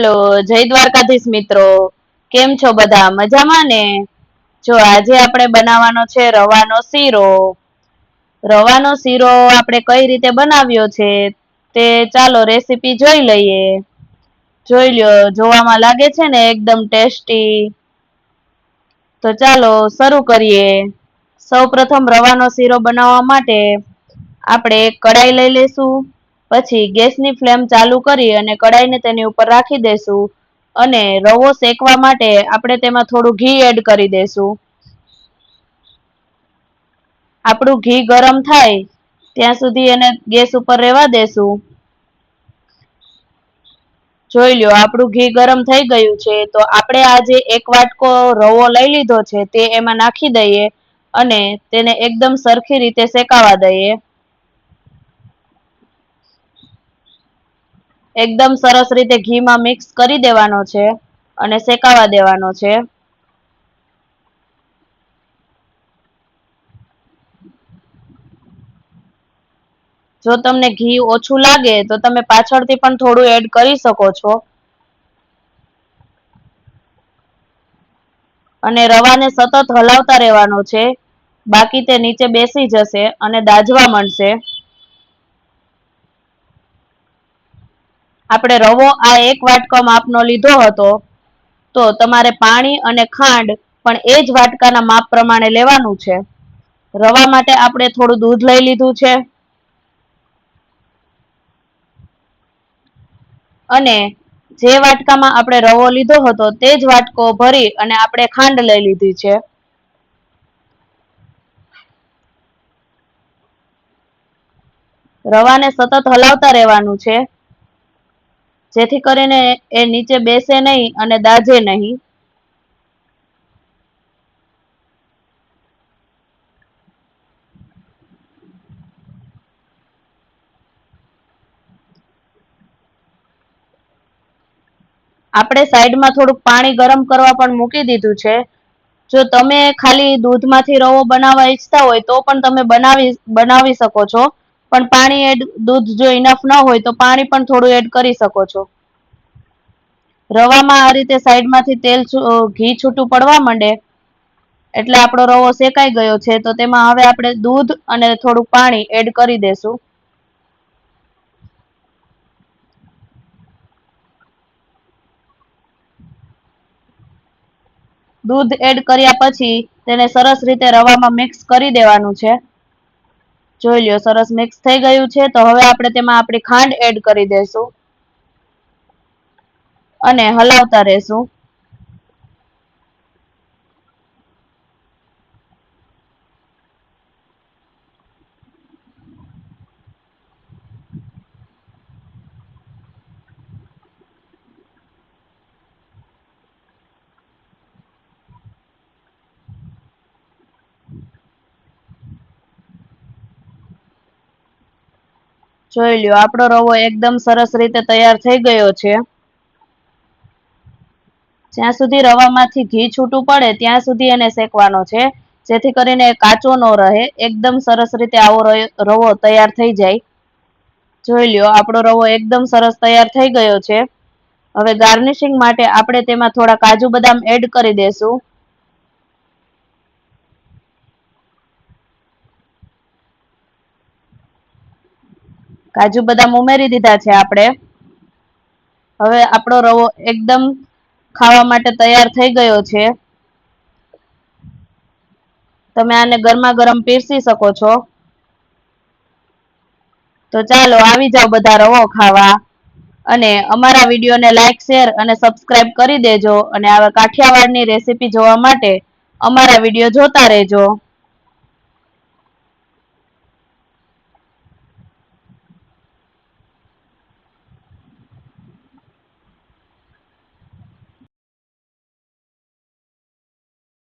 Hello, જય દ્વારકાધીશ મિત્રો. કેમ છો બધા? મજામાં ને? જો આજે આપણે બનાવવાનો છે રવાનો શીરો. રવાનો શીરો આપણે કઈ રીતે બનાવ્યો છે તે ચાલો રેસીપી જોઈ લઈએ. જોઈ લ્યો, જોવામાં લાગે છે ને એકદમ ટેસ્ટી તો ચાલો શરૂ કરીએ. સૌ પ્રથમ રવાનો શીરો બનાવવા માટે આપણે એક કડાઈ લઈ લેશું પછી ગેસની ફ્લેમ ચાલુ કરી અને કડાઈને તેની ઉપર રાખી દેશું અને રવો શેકવા માટે આપણે તેમાં થોડું ઘી એડ કરી દેશું. આપણું ઘી ગરમ થાય ત્યાં સુધી એને ગેસ ઉપર રહેવા દેશું. જોઈ લ્યો, આપણું ઘી ગરમ થઈ ગયું છે તો આપણે આજે એક વાટકો રવો લઈ લીધો છે તે એમાં નાખી દઈએ અને તેને એકદમ સરખી રીતે શેકાવા દઈએ. એકદમ સરસ રીતે ઘીમાં મિક્સ કરી દેવાનો છે અને શેકાવા દેવાનો છે. જો તમને ઘી ઓછું લાગે તો તમે પાછળથી પણ થોડું એડ કરી શકો છો. અને રવાને સતત હલાવતા રહેવાનો છે. બાકી તે નીચે બેસી જશે અને દાજવા માંડશે. આપણે રવો આ એક વાટકો માપનો લીધો હતો, તો તમારે પાણી અને ખાંડ પણ એ જ વાટકાના માપ પ્રમાણે લેવાનું છે. રવા માટે આપણે થોડું દૂધ લઈ લીધું છે. અને જે વાટકામાં આપણે રવો લીધો હતો તે જ વાટકો ભરી અને આપણે ખાંડ લઈ લીધી છે. રવાને સતત હલાવતા રહેવાનું છે. જેથી કરીને એ નીચે બેસે નહીં અને દાજે નહીં. આપણે સાઈડમાં થોડુંક પાણી ગરમ કરવા પણ મૂકી દીધું છે. જો તમે ખાલી દૂધમાંથી રવો બનાવવા ઈચ્છતા હોય તો પણ તમે બનાવી બનાવી શકો છો. પણ પાણી એડ દૂધ જો ઇનફ ન હોય તો પાણી પણ થોડું એડ કરી શકો છો. રવામાં આ રીતે સાઈડમાંથી તેલ ઘી છૂટું પડવા માંડે એટલે આપણો રવો શેકાઈ ગયો છે તો તેમાં હવે આપણે દૂધ અને થોડું પાણી એડ કરી દેશું. દૂધ એડ કર્યા પછી તેને સરસ રીતે રવામાં મિક્સ કરી દેવાનું છે. જોઈ લ્યો, સરસ મિક્સ થઈ ગયું છે. તો હવે આપણે તેમાં આપણી ખાંડ એડ કરી દઈશું અને હલાવતા રહેશું. જોઈ લ્યો, આપણો રવો એકદમ સરસ રીતે તૈયાર થઈ ગયો છે. જ્યાં સુધી રવામાંથી ઘી છૂટું પડે, ત્યાં સુધી એને શેકવાનો છે. જેથી કરીને કાચો ન રહે, એકદમ સરસ રીતે આવો રવો તૈયાર થઈ જાય. જોઈ લ્યો, આપણો રવો એકદમ સરસ તૈયાર થઈ ગયો છે. હવે ગાર્નિશિંગ માટે આપણે તેમાં થોડા કાજુ બદામ એડ કરી દેશું. કાજુ બદામ ઉમેરી દીધા છે આપણે. હવે આપણો રવો એકદમ ખાવા માટે તૈયાર થઈ ગયો છે. તમે આને ગરમા ગરમ પીરસી શકો છો. તો ચાલો આવી જાઓ બધા રવો ખાવા. અને અમારા વિડીયોને લાઈક શેર અને સબસ્ક્રાઇબ કરી દેજો. અને આવા કાઠિયાવાડની રેસીપી જોવા માટે અમારા વીડિયો જોતા રહેજો.